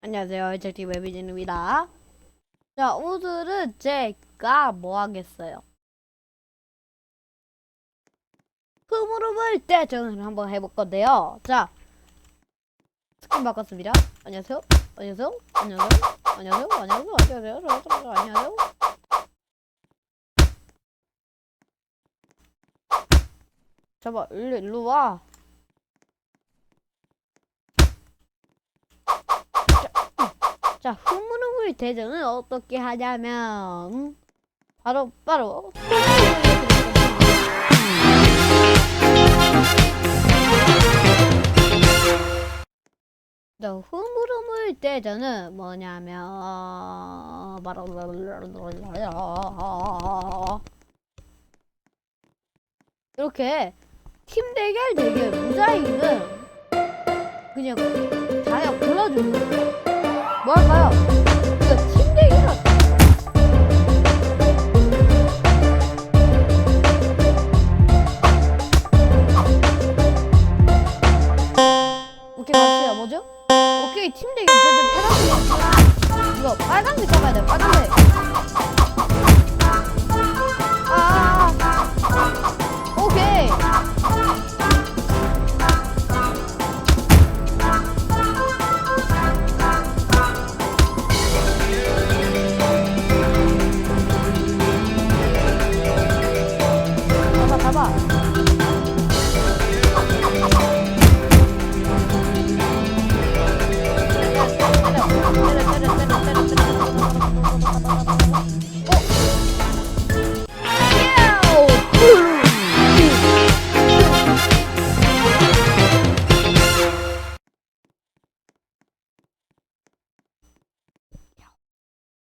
안녕하세요. 제티 웨비진입니다. 자, 오늘은 제가 뭐 하겠어요? 흐물흐물 대전을 한번 해볼 건데요. 자, 스킨 바꿨습니다. 안녕하세요. 안녕하세요. 안녕하세요. 안녕하세요. 안녕하세요. 안녕하세요. 안녕하세요. 안녕하세요. 잡아, 일로, 일로 와. 자, 흐물흐물 대전은 어떻게 하냐면 바로 바로 자, 흐물흐물 대전은 뭐냐면 바로 이렇게 팀 대결 대결 무자이는 그냥 자기가 골라주는 거예요. 뭐 할까요? 오케이 팀 대결 저좀 파란색 이거 빨간색 잡아야 돼 빨간색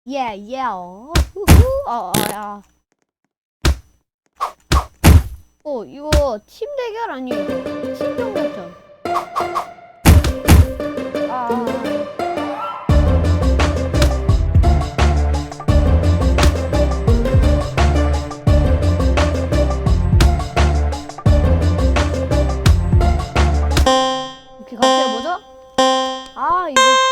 Yeah, yeah. 어, 어, 야. 어, 이거 팀 대결 아니에요? 팀 경기전. 아. 이렇게 같이 해보죠? 아, 이거.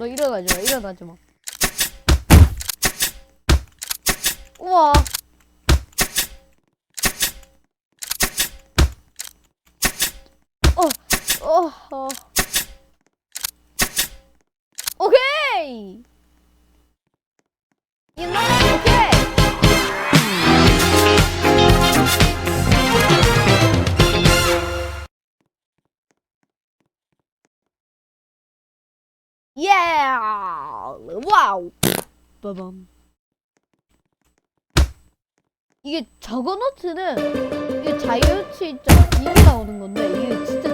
너 일어나지 마, 일어나지 마. 우와. 어, 어, 어. 예! 와우! 빠밤. 이게 저거 노트는 이게 자이언츠 있죠? 이게 나오는 건데 이게 진짜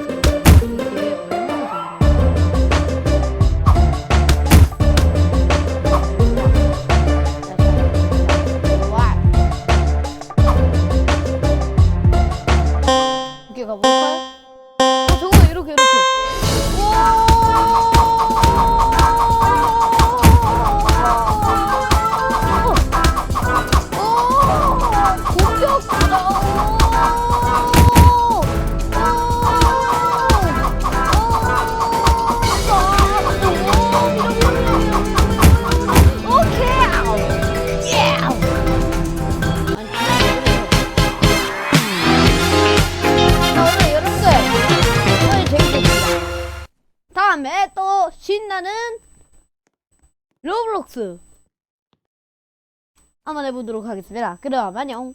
신나는 로블록스 한번 해보도록 하겠습니다. 그럼 안녕.